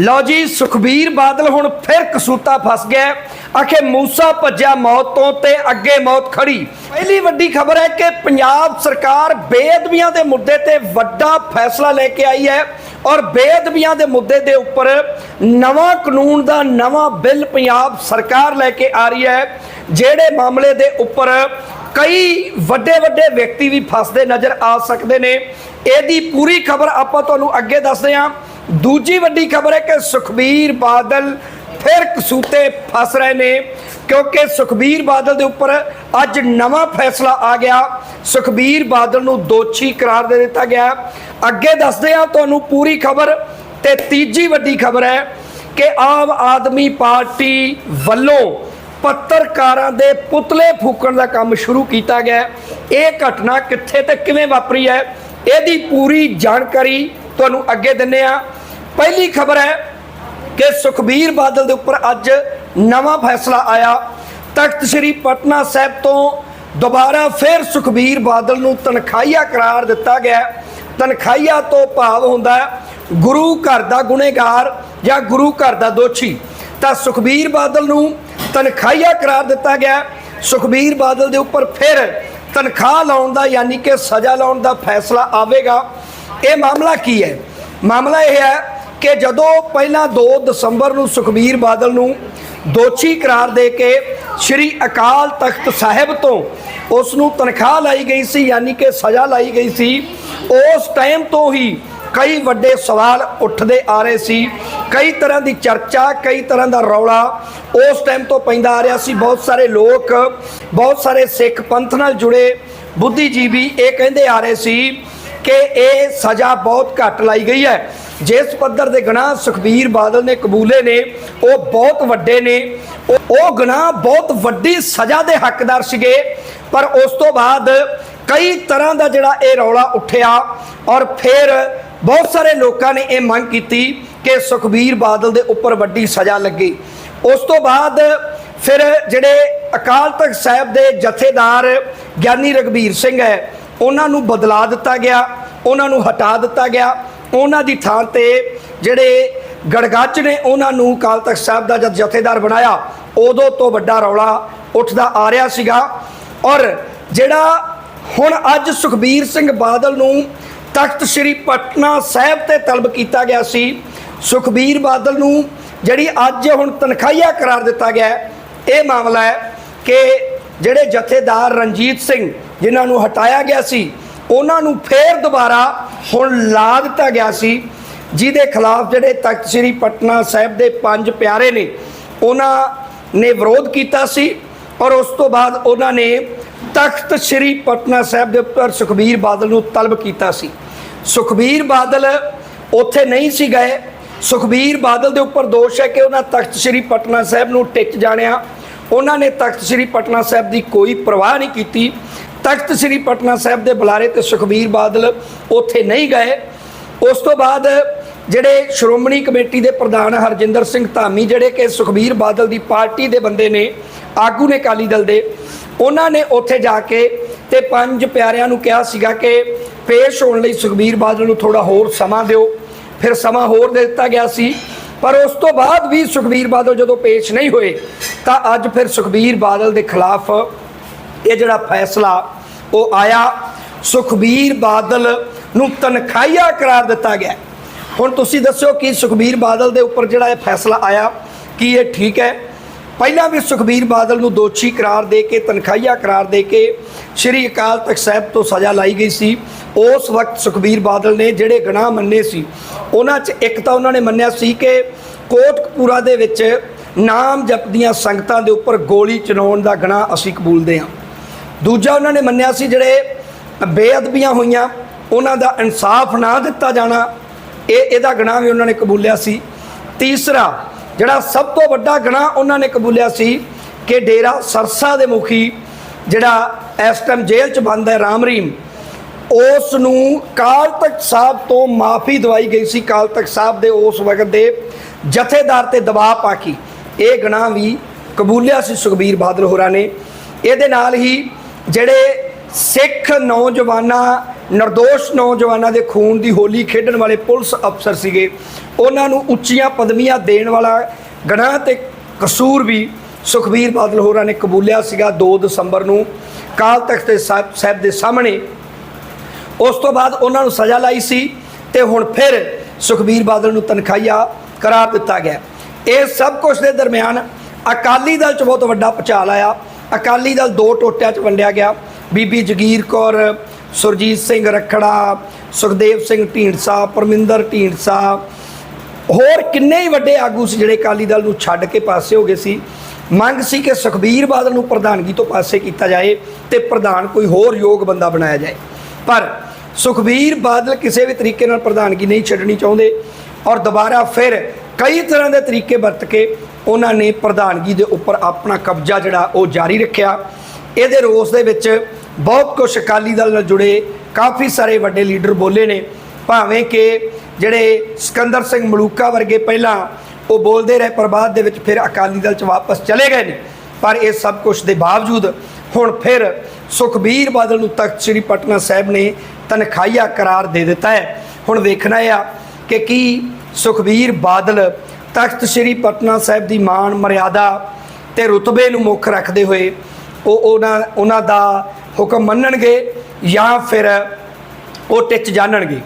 ਲਓ ਜੀ, ਸੁਖਬੀਰ ਬਾਦਲ ਹੁਣ ਫਿਰ ਕਸੂਤਾ ਫਸ ਗਿਆ ਹੈ। ਆਖੇ ਮੂਸਾ ਭੱਜਿਆ ਮੌਤ ਤੋਂ ਤੇ ਅੱਗੇ ਮੌਤ ਖੜੀ। ਪਹਿਲੀ ਵੱਡੀ ਖਬਰ ਹੈ ਕਿ ਪੰਜਾਬ ਸਰਕਾਰ ਬੇਅਦਬੀਆਂ ਦੇ ਮੁੱਦੇ ਤੇ ਵੱਡਾ ਫੈਸਲਾ ਲੈ ਕੇ ਆਈ ਹੈ ਔਰ ਬੇਅਦਬੀਆਂ ਦੇ ਮੁੱਦੇ ਦੇ ਉੱਪਰ ਨਵਾਂ ਕਾਨੂੰਨ ਦਾ ਨਵਾਂ ਬਿੱਲ ਪੰਜਾਬ ਸਰਕਾਰ ਲੈ ਕੇ ਆ ਰਹੀ ਹੈ, ਜਿਹੜੇ ਮਾਮਲੇ ਦੇ ਉੱਪਰ ਕਈ ਵੱਡੇ ਵੱਡੇ ਵਿਅਕਤੀ ਵੀ ਫਸਦੇ ਨਜ਼ਰ ਆ ਸਕਦੇ ਨੇ। ਇਹਦੀ ਪੂਰੀ ਖਬਰ ਆਪਾਂ ਤੁਹਾਨੂੰ ਅੱਗੇ ਦੱਸਦੇ ਹਾਂ। ਦੂਜੀ ਵੱਡੀ ਖਬਰ ਹੈ ਕਿ ਸੁਖਬੀਰ ਬਾਦਲ ਫਿਰ ਕਸੂਤੇ ਫਸ ਰਹੇ ਨੇ, ਕਿਉਂਕਿ ਸੁਖਬੀਰ ਬਾਦਲ ਦੇ ਉੱਪਰ ਅੱਜ ਨਵਾਂ ਫੈਸਲਾ ਆ ਗਿਆ। ਸੁਖਬੀਰ ਬਾਦਲ ਨੂੰ ਦੋਸ਼ੀ ਕਰਾਰ ਦੇ ਦਿੱਤਾ ਗਿਆ। ਅੱਗੇ ਦੱਸਦੇ ਹਾਂ ਤੁਹਾਨੂੰ ਪੂਰੀ ਖਬਰ ਤੇ ਤੀਜੀ ਵੱਡੀ ਖਬਰ ਹੈ ਕਿ ਆਮ ਆਦਮੀ ਪਾਰਟੀ ਵੱਲੋਂ ਪੱਤਰਕਾਰਾਂ ਦੇ ਪੁਤਲੇ ਫੂਕਣ ਦਾ ਕੰਮ ਸ਼ੁਰੂ ਕੀਤਾ ਗਿਆ। ਇਹ ਘਟਨਾ ਕਿੱਥੇ ਤੇ ਕਿਵੇਂ ਵਾਪਰੀ ਹੈ, ਇਹਦੀ ਪੂਰੀ ਜਾਣਕਾਰੀ ਤੁਹਾਨੂੰ ਅੱਗੇ ਦਿੰਨੇ ਆ। ਪਹਿਲੀ ਖਬਰ ਹੈ ਕਿ ਸੁਖਬੀਰ ਬਾਦਲ ਦੇ ਉੱਪਰ ਅੱਜ ਨਵਾਂ ਫੈਸਲਾ ਆਇਆ। ਤਖਤ ਸ੍ਰੀ ਪਟਨਾ ਸਾਹਿਬ ਤੋਂ ਦੁਬਾਰਾ ਫਿਰ ਸੁਖਬੀਰ ਬਾਦਲ ਨੂੰ ਤਨਖਾਹੀਆ ਕਰਾਰ ਦਿੱਤਾ ਗਿਆ ਹੈ। ਤਨਖਾਹੀਆ ਤੋਂ ਭਾਵ ਹੁੰਦਾ ਗੁਰੂ ਘਰ ਦਾ ਗੁਨੇਗਾਰ ਜਾਂ ਗੁਰੂ ਘਰ ਦਾ ਦੋਸ਼ੀ। ਤਾਂ ਸੁਖਬੀਰ ਬਾਦਲ ਨੂੰ ਤਨਖਾਹੀਆ ਕਰਾਰ ਦਿੱਤਾ ਗਿਆ ਸੁਖਬੀਰ ਬਾਦਲ ਦੇ ਉੱਪਰ ਫਿਰ ਤਨਖਾਹ ਲਾਉਣ ਦਾ, ਯਾਨੀ ਕਿ ਸਜ਼ਾ ਲਾਉਣ ਦਾ ਫੈਸਲਾ ਆਵੇਗਾ। ਇਹ ਮਾਮਲਾ ਕੀ ਹੈ? ਮਾਮਲਾ ਇਹ ਹੈ ਕਿ ਜਦੋਂ ਪਹਿਲਾਂ 2 ਦਸੰਬਰ ਨੂੰ ਸੁਖਬੀਰ ਬਾਦਲ ਨੂੰ ਦੋਸ਼ੀ ਕਰਾਰ ਦੇ ਕੇ ਸ੍ਰੀ ਅਕਾਲ ਤਖਤ ਸਾਹਿਬ ਤੋਂ ਉਸ ਨੂੰ ਤਨਖਾਹ ਲਾਈ ਗਈ ਸੀ, ਯਾਨੀ ਕਿ ਸਜ਼ਾ ਲਾਈ ਗਈ ਸੀ, ਉਸ ਟਾਈਮ ਤੋਂ ਹੀ ਕਈ ਵੱਡੇ ਸਵਾਲ ਉੱਠਦੇ ਆ ਰਹੇ ਸੀ। ਕਈ ਤਰ੍ਹਾਂ ਦੀ ਚਰਚਾ, ਕਈ ਤਰ੍ਹਾਂ ਦਾ ਰੌਲਾ ਉਸ ਟਾਈਮ ਤੋਂ ਪੈਂਦਾ ਆ ਰਿਹਾ ਸੀ। ਬਹੁਤ ਸਾਰੇ ਲੋਕ, ਬਹੁਤ ਸਾਰੇ ਸਿੱਖ ਪੰਥ ਨਾਲ ਜੁੜੇ ਬੁੱਧੀਜੀਵੀ ਇਹ ਕਹਿੰਦੇ ਆ ਰਹੇ ਸੀ ਕਿ ਇਹ ਸਜ਼ਾ ਬਹੁਤ ਘੱਟ ਲਾਈ ਗਈ ਹੈ। ਜਿਸ ਪੱਧਰ ਦੇ ਗੁਨਾਹ ਸੁਖਬੀਰ ਬਾਦਲ ਨੇ ਕਬੂਲੇ ਨੇ, ਉਹ ਬਹੁਤ ਵੱਡੇ ਨੇ। ਉਹ- ਉਹ ਗੁਨਾਹ ਬਹੁਤ ਵੱਡੀ ਸਜ਼ਾ ਦੇ ਹੱਕਦਾਰ ਸੀਗੇ, ਪਰ ਉਸ ਤੋਂ ਬਾਅਦ ਕਈ ਤਰ੍ਹਾਂ ਦਾ ਜਿਹੜਾ ਇਹ ਰੌਲਾ ਉੱਠਿਆ ਔਰ ਫਿਰ ਬਹੁਤ ਸਾਰੇ ਲੋਕਾਂ ਨੇ ਇਹ ਮੰਗ ਕੀਤੀ ਕਿ ਸੁਖਬੀਰ ਬਾਦਲ ਦੇ ਉੱਪਰ ਵੱਡੀ ਸਜ਼ਾ ਲੱਗੇ। ਉਸ ਤੋਂ ਬਾਅਦ ਫਿਰ ਜਿਹੜੇ ਅਕਾਲ ਤਖਤ ਸਾਹਿਬ ਦੇ ਜਥੇਦਾਰ ਗਿਆਨੀ ਰਗਵੀਰ ਸਿੰਘ ਹੈ, ਉਹਨਾਂ ਨੂੰ ਬਦਲਾ ਦਿੱਤਾ ਗਿਆ। ਉਹਨਾਂ ਨੂੰ ਹਟਾ ਦਿੱਤਾ ਗਿਆ। ਉਹਨਾਂ ਦੀ ਥਾਂ ਤੇ ਜਿਹੜੇ ਗੜਗੱਜ ਨੇ, ਉਹਨਾਂ ਨੂੰ ਅਕਾਲ ਤਖਤ ਸਾਹਿਬ ਦਾ ਜਦ ਜਥੇਦਾਰ ਬਣਾਇਆ, ਉਦੋਂ ਤੋਂ ਵੱਡਾ ਰੌਲਾ ਉੱਠਦਾ ਆ ਰਿਹਾ ਸੀਗਾ। ਔਰ ਜਿਹੜਾ ਹੁਣ ਅੱਜ ਸੁਖਬੀਰ ਸਿੰਘ ਬਾਦਲ ਨੂੰ ਤਖਤ ਸ੍ਰੀ ਪਟਨਾ ਸਾਹਿਬ ਤੇ ਤਲਬ ਕੀਤਾ ਗਿਆ ਸੀ, ਸੁਖਬੀਰ ਬਾਦਲ ਨੂੰ ਜਿਹੜੀ ਅੱਜ ਹੁਣ ਤਨਖਾਹੀਆ ਕਰਾਰ ਦਿੱਤਾ ਗਿਆ ਇਹ ਮਾਮਲਾ ਹੈ ਕਿ ਜਿਹੜੇ ਜਥੇਦਾਰ ਰਣਜੀਤ ਸਿੰਘ ਜਿਨ੍ਹਾਂ ਨੂੰ ਹਟਾਇਆ ਗਿਆ ਸੀ ਉਹਨਾਂ ਨੂੰ ਫੇਰ ਦੁਬਾਰਾ ਹੁਣ ਲਾ ਦਿੱਤਾ ਗਿਆ ਸੀ। ਜਿਹਦੇ ਖਿਲਾਫ ਜਿਹੜੇ ਤਖਤ ਸ੍ਰੀ ਪਟਨਾ ਸਾਹਿਬ ਦੇ ਪੰਜ ਪਿਆਰੇ ਨੇ, ਉਹਨਾਂ ਨੇ ਵਿਰੋਧ ਕੀਤਾ ਸੀ ਔਰ ਉਸ ਤੋਂ ਬਾਅਦ ਉਹਨਾਂ ਨੇ ਤਖਤ ਸ੍ਰੀ ਪਟਨਾ ਸਾਹਿਬ ਦੇ ਉੱਪਰ ਸੁਖਬੀਰ ਬਾਦਲ ਨੂੰ ਤਲਬ ਕੀਤਾ ਸੀ। ਸੁਖਬੀਰ ਬਾਦਲ ਉੱਥੇ ਨਹੀਂ ਸੀ ਗਏ। ਸੁਖਬੀਰ ਬਾਦਲ ਦੇ ਉੱਪਰ ਦੋਸ਼ ਹੈ ਕਿ ਉਹਨਾਂ ਤਖਤ ਸ੍ਰੀ ਪਟਨਾ ਸਾਹਿਬ ਨੂੰ ਟਿੱਚ ਜਾਣਿਆ। ਉਹਨਾਂ ਨੇ ਤਖਤ ਸ੍ਰੀ ਪਟਨਾ ਸਾਹਿਬ ਦੀ ਕੋਈ ਪਰਵਾਹ ਨਹੀਂ ਕੀਤੀ। ਤਖਤ ਸ੍ਰੀ ਪਟਨਾ ਸਾਹਿਬ ਦੇ ਬੁਲਾਰੇ ਤੇ ਸੁਖਬੀਰ ਬਾਦਲ ਉੱਥੇ ਨਹੀਂ ਗਏ। ਉਸ ਤੋਂ ਬਾਅਦ ਜਿਹੜੇ ਸ਼੍ਰੋਮਣੀ ਕਮੇਟੀ ਦੇ ਪ੍ਰਧਾਨ ਹਰਜਿੰਦਰ ਸਿੰਘ ਧਾਮੀ, ਜਿਹੜੇ ਕਿ ਸੁਖਬੀਰ ਬਾਦਲ ਦੀ ਪਾਰਟੀ ਦੇ ਬੰਦੇ ਨੇ, ਆਗੂ ਨੇ ਅਕਾਲੀ ਦਲ ਦੇ, ਉਹਨਾਂ ਨੇ ਉੱਥੇ ਜਾ ਕੇ ਤੇ ਪੰਜ ਪਿਆਰਿਆਂ ਨੂੰ ਕਿਹਾ ਸੀਗਾ ਕਿ ਪੇਸ਼ ਹੋਣ ਲਈ ਸੁਖਬੀਰ ਬਾਦਲ ਨੂੰ ਥੋੜਾ ਹੋਰ ਸਮਾਂ ਦਿਓ। ਫਿਰ ਸਮਾਂ ਹੋਰ ਦੇ ਦਿੱਤਾ ਗਿਆ ਸੀ। ਪਰ ਉਸ ਤੋਂ ਬਾਅਦ ਵੀ ਸੁਖਬੀਰ ਬਾਦਲ ਜਦੋਂ ਪੇਸ਼ ਨਹੀਂ ਹੋਏ, ਤਾਂ ਅੱਜ ਫਿਰ ਸੁਖਬੀਰ ਬਾਦਲ ਦੇ ਖਿਲਾਫ ਇਹ ਜਿਹੜਾ ਫੈਸਲਾ ਉਹ ਆਇਆ, ਸੁਖਬੀਰ ਬਾਦਲ ਨੂੰ ਤਨਖਾਹੀਆ ਕਰਾਰ ਦਿੱਤਾ ਗਿਆ। ਹੁਣ ਤੁਸੀਂ ਦੱਸਿਓ ਕਿ ਸੁਖਬੀਰ ਬਾਦਲ ਦੇ ਉੱਪਰ ਜਿਹੜਾ ਇਹ ਫੈਸਲਾ ਆਇਆ, ਕਿ ਇਹ ਠੀਕ ਹੈ? ਪਹਿਲਾਂ ਵੀ ਸੁਖਬੀਰ ਬਾਦਲ ਨੂੰ ਦੋਸ਼ੀ ਕਰਾਰ ਦੇ ਕੇ, ਤਨਖਾਹੀਆ ਕਰਾਰ ਦੇ ਕੇ ਸ੍ਰੀ ਅਕਾਲ ਤਖਤ ਸਾਹਿਬ ਤੋਂ ਸਜ਼ਾ ਲਾਈ ਗਈ ਸੀ। ਉਸ ਵਕਤ ਸੁਖਬੀਰ ਬਾਦਲ ਨੇ ਜਿਹੜੇ ਗੁਨਾਹ ਮੰਨੇ ਸੀ, ਉਹਨਾਂ 'ਚ ਇੱਕ ਤਾਂ ਉਹਨਾਂ ਨੇ ਮੰਨਿਆ ਸੀ ਕਿ ਕੋਟਕਪੂਰਾ ਦੇ ਵਿੱਚ ਨਾਮ ਜਪਦੀਆਂ ਸੰਗਤਾਂ ਦੇ ਉੱਪਰ ਗੋਲੀ ਚਲਾਉਣ ਦਾ ਗੁਨਾਹ ਅਸੀਂ ਕਬੂਲਦੇ ਹਾਂ। ਦੂਜਾ ਉਹਨਾਂ ਨੇ ਮੰਨਿਆ ਸੀ ਜਿਹੜੇ ਬੇਅਦਬੀਆਂ ਹੋਈਆਂ, ਉਹਨਾਂ ਦਾ ਇਨਸਾਫ ਨਾ ਦਿੱਤਾ ਜਾਣਾ, ਇਹ ਇਹਦਾ ਗੁਨਾਹ ਵੀ ਉਹਨਾਂ ਨੇ ਕਬੂਲਿਆ ਸੀ। ਤੀਸਰਾ, ਜਿਹੜਾ ਸਭ ਤੋਂ ਵੱਡਾ ਗੁਨਾਹ ਉਹਨਾਂ ਨੇ ਕਬੂਲਿਆ ਸੀ ਕਿ ਡੇਰਾ ਸਰਸਾ ਦੇ ਮੁਖੀ ਜਿਹੜਾ ਇਸ ਟਾਈਮ ਜੇਲ੍ਹ 'ਚ ਬੰਦ ਹੈ ਰਾਮ ਰਹੀਮ ਉਸ ਨੂੰ ਕਾਲ ਤਖਤ ਸਾਹਿਬ ਤੋਂ ਮਾਫੀ ਦਵਾਈ ਗਈ ਸੀ, ਕਾਲ ਤਖਤ ਸਾਹਿਬ ਦੇ ਉਸ ਵਕਤ ਦੇ ਜਥੇਦਾਰ ਤੇ ਦਬਾਅ ਪਾ ਕੇ ਇਹ ਗੁਨਾਹ ਵੀ ਕਬੂਲਿਆ ਸੀ ਸੁਖਬੀਰ ਬਾਦਲ ਹੋਰਾਂ ਨੇ। ਇਹਦੇ ਨਾਲ ਹੀ ਜਿਹੜੇ ਸਿੱਖ ਨੌਜਵਾਨਾਂ, ਨਿਰਦੋਸ਼ ਨੌਜਵਾਨਾਂ ਦੇ ਖੂਨ ਦੀ ਹੋਲੀ ਖੇਡਣ ਵਾਲੇ ਪੁਲਿਸ ਅਫਸਰ ਸੀਗੇ, ਉਹਨਾਂ ਨੂੰ ਉੱਚੀਆਂ ਪਦਵੀਆਂ ਦੇਣ ਵਾਲਾ ਗਨਾਹ ਤੇ ਕਸੂਰ ਵੀ ਸੁਖਬੀਰ ਬਾਦਲ ਹੋਰਾਂ ਨੇ ਕਬੂਲਿਆ ਸੀਗਾ 2 ਦਸੰਬਰ ਨੂੰ। ਕਾਲ ਤਖਤ ਦੇ ਸਾਹਿਬ ਸਾਹਿਬ ਦੇ ਸਾਹਮਣੇ। ਉਸ ਤੋਂ ਬਾਅਦ ਉਹਨਾਂ ਨੂੰ ਸਜ਼ਾ ਲਾਈ ਸੀ ਤੇ ਹੁਣ ਫਿਰ ਸੁਖਬੀਰ ਬਾਦਲ ਨੂੰ ਤਨਖਾਹੀਆ ਕਰਾਰ ਦਿੱਤਾ ਗਿਆ। ਇਹ ਸਭ ਕੁਝ ਦੇ ਦਰਮਿਆਨ ਅਕਾਲੀ ਦਲ 'ਚ ਬਹੁਤ ਵੱਡਾ ਪਚਾਲ ਆਇਆ ਅਕਾਲੀ ਦਲ ਦੋ ਟੋਟਿਆਂ 'ਚ ਵੰਡਿਆ ਗਿਆ। ਬੀਬੀ ਜਗੀਰ ਕੌਰ, ਸੁਰਜੀਤ ਸਿੰਘ ਰਖੜਾ, ਸੁਖਦੇਵ ਸਿੰਘ ਢੀਂਡਸਾ, ਪਰਮਿੰਦਰ ਢੀਂਡਸਾ, ਹੋਰ ਕਿੰਨੇ ਹੀ ਵੱਡੇ ਆਗੂ ਸੀ ਜਿਹੜੇ ਅਕਾਲੀ ਦਲ ਨੂੰ ਛੱਡ ਕੇ ਪਾਸੇ ਹੋ ਗਏ ਸੀ। ਮੰਗ ਸੀ ਕਿ ਸੁਖਬੀਰ ਬਾਦਲ ਨੂੰ ਪ੍ਰਧਾਨਗੀ ਤੋਂ ਪਾਸੇ ਕੀਤਾ ਜਾਏ ਤੇ ਪ੍ਰਧਾਨ ਕੋਈ ਹੋਰ ਯੋਗ ਬੰਦਾ ਬਣਾਇਆ ਜਾਏ। ਪਰ ਸੁਖਬੀਰ ਬਾਦਲ ਕਿਸੇ ਵੀ ਤਰੀਕੇ ਨਾਲ ਪ੍ਰਧਾਨਗੀ ਨਹੀਂ ਛੱਡਣੀ ਚਾਹੁੰਦੇ ਔਰ ਦੁਬਾਰਾ ਫਿਰ ਕਈ ਤਰ੍ਹਾਂ ਦੇ ਤਰੀਕੇ ਵਰਤ ਕੇ ਉਹਨਾਂ ਨੇ ਪ੍ਰਧਾਨਗੀ ਦੇ ਉੱਪਰ ਆਪਣਾ ਕਬਜ਼ਾ ਜਿਹੜਾ ਉਹ ਜਾਰੀ ਰੱਖਿਆ। ਇਹਦੇ ਰੋਸ ਦੇ ਵਿੱਚ ਬਹੁਤ ਕੁਝ ਅਕਾਲੀ ਦਲ ਨਾਲ ਜੁੜੇ ਕਾਫੀ ਸਾਰੇ ਵੱਡੇ ਲੀਡਰ ਬੋਲੇ ਨੇ। ਭਾਵੇਂ ਕਿ ਜਿਹੜੇ ਸਿਕੰਦਰ ਸਿੰਘ ਮਲੂਕਾ ਵਰਗੇ ਪਹਿਲਾਂ ਉਹ ਬੋਲਦੇ ਰਹੇ, ਪਰ ਬਾਅਦ ਦੇ ਵਿੱਚ ਫਿਰ ਅਕਾਲੀ ਦਲ ਚ ਵਾਪਸ ਚਲੇ ਗਏ ਨੇ। ਪਰ ਇਹ ਸਭ ਕੁਝ ਦੇ ਬਾਵਜੂਦ ਹੁਣ ਫਿਰ ਸੁਖਬੀਰ ਬਾਦਲ ਨੂੰ ਤਖਤ ਸ੍ਰੀ ਪਟਨਾ ਸਾਹਿਬ ਨੇ ਤਨਖਾਹੀਆ ਕਰਾਰ ਦੇ ਦਿੱਤਾ ਹੈ। ਹੁਣ ਵੇਖਣਾ ਆ ਕਿ ਕੀ ਸੁਖਬੀਰ ਬਾਦਲ ਤਖਤ ਸ੍ਰੀ ਪਟਨਾ ਸਾਹਿਬ ਦੀ ਮਾਣ, ਮਰਿਆਦਾ ਤੇ ਰੁਤਬੇ ਨੂੰ ਮੁੱਖ ਰੱਖਦੇ ਹੋਏ ਉਹ ਉਹਨਾਂ ਉਹਨਾਂ ਦਾ ਹੁਕਮ ਮੰਨਣਗੇ ਜਾਂ ਫਿਰ ਉਹ ਟਿੱਚ ਜਾਣਨਗੇ।